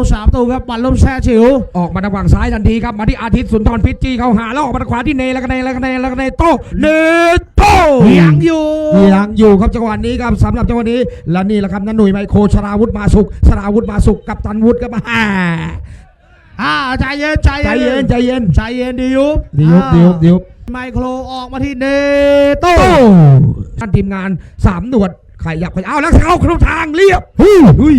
ผู้สามประตูครับบัตรลมแซ่ฉิว ออกมาทางฝั่งซ้ายทันทีครับ มาที่อาทิตย์สุนทรพิษจีเข้าหาแล้วออกมาทางขวาที่เนแล้วก็เนแล้วก็เนแล้วก็เนโตเนโตยังอยู่ยังอยู่ครับจังหวะนี้ครับสำหรับจังหวะนี้และนี่แหละครับนันหนุ่ยไมโครชราวุธมาสุขชราวุธมาสุขกับตันวุฒิครับอ่าอ่าใจเย็นใจใจเย็นใจเย็นใจเย็นดิยุบดิยุบดิยุบดิยุบไมโครออกมาที่เนโตโตท่านทีมงานสามหนวด ขยับขยับเอาแล้วเข้าครูทางเรียบหุ้ยหุ้ย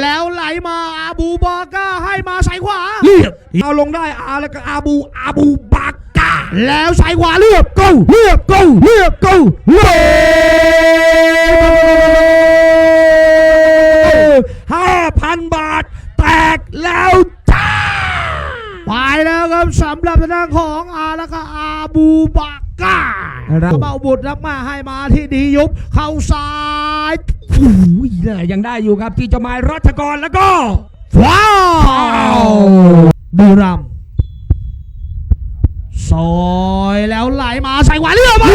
แล้วไหลมาอาบูบาก้าให้มาสายขวาเรียบเอาลงได้อาแล้วก็อาบูอาบูบากาแล้วสายขวาเลือก go เรียบ go เรียบ go เรียบห้าพันบาท แตกแล้วจ้าไปแล้ว ครับสำหรับทางด้านของอาแล้วก็อาบูบาก้าครับ เบาบุตรรับมาให้มาที่ดียุบเข้าซ้ายอุ้ยเนี่ยยังได้อยู่ครับที่เจะมายรัชกรแล้วก็ว้าวบุรีรัมย์ซอยแล้วไหลมาใส่ขวาเลือกมา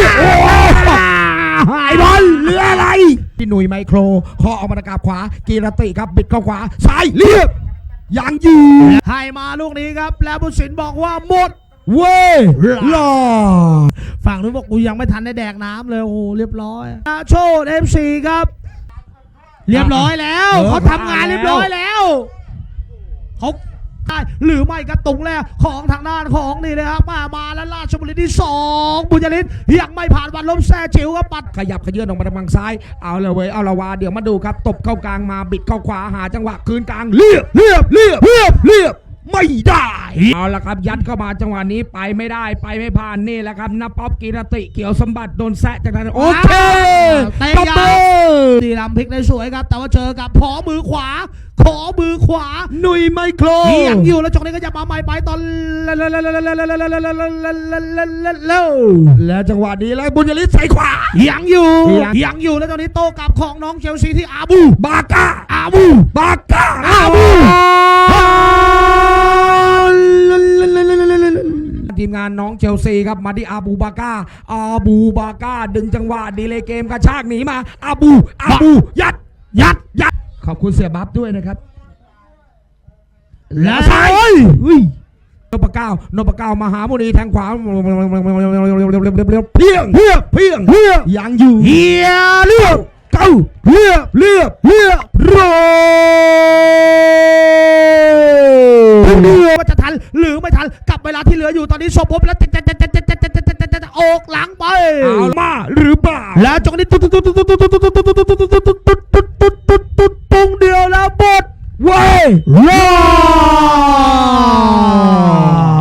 ไอ้บอลเหลืออะไร พี่หนุ่ยไมโครขอออกมาตะกราบขวากีรติครับบิดเข้าขวาซ้ายเรียบ ยังอยู่ให้มาลูกนี้ครับ แล้วบุญสินบอกว่าหมด เว้ยหล่อฝั่งนู้นบอกกูยังไม่ทันได้แดกน้ำเลยโอ้โหเรียบร้อยอาโชดเอฟซีครับ เรียบร้อยแล้วเออเขาทำงานเรียบร้อยแล้วเขา ได้หรือไม่กระตุงแล้วของทางด้านของนี่นะครับมามาแล้วราชบุรีที่สองบุญยลิศยังไม่ผ่านวันล้มแซ่จิ๋วครับปัดขยับขยื่นออกมาทางฝั่งซ้ายเอาเลยเว้ยเอาละวาเดี๋ยวมาดูครับตบเข้ากลางมาบิดเข้าขวาหาจังหวะคืนกลางเรียบเรียบเรียบเรียบเรียบ ไม่ได้เอาละครับ ยัดเข้ามาจังหวะนี้ไปไม่ได้ไปไม่ผ่านนี่แหละครับนับป๊อปกีรติเกี่ยวสมบัติโดนแซะจากนั้นโอเคเตะตบยามืวอดีลำพลิกได้สวยครับ แต่ว่าเจอกับขอมือขวา ขอมือขวาหนุ่ยไมโครยังอยู่แล้วจงนี้ก็จะมาใหม่ไปตอนและจังหวะนี้แล้วบุญยริศใส่ขวายังอยู่ยังยังอยู่แล้วตอนนี้โต้กลับของน้องเชลซีที่อาบูบาก้าอาบูบาก้าอาบู งานน้องเชลซีครับมาที่อาบูบาก้าอาบูบาก้าดึงจังหวะดีเลยเกมกระชากหนีมาอาบูอาบูยัดยัดยัดขอบคุณเสียบัฟด้วยนะครับและซ้าซ้ายยอุ้ยนพเก้านพเก้ามหามุนีแทงขวาเพียงเพียงเพียงเพียงยังอยู่เฮียเลือกเก้าเรียบเรียบเรียบโรเลือกว่าจะทัน หรือไม่ทันกับเวลาที่เหลืออยู่ตอนนี้ชมพบแล้วจะจะจะจะจะจะจะจะจะจะออกหลังไปเอามาหรือเปล่าแล้วจงนี้ตุ๊ดตุ๊ดตุ๊ดตุ๊ดตุ๊ดตุ๊ดตุ๊ดตุ๊ดตุ๊ดตุ๊ดตุ๊ดตุ๊ดตุ๊ดตุ๊ดตุ๊ดตุ๊ดตุ๊ดตุ๊ดเดียวแล้วบดเว้ยรอ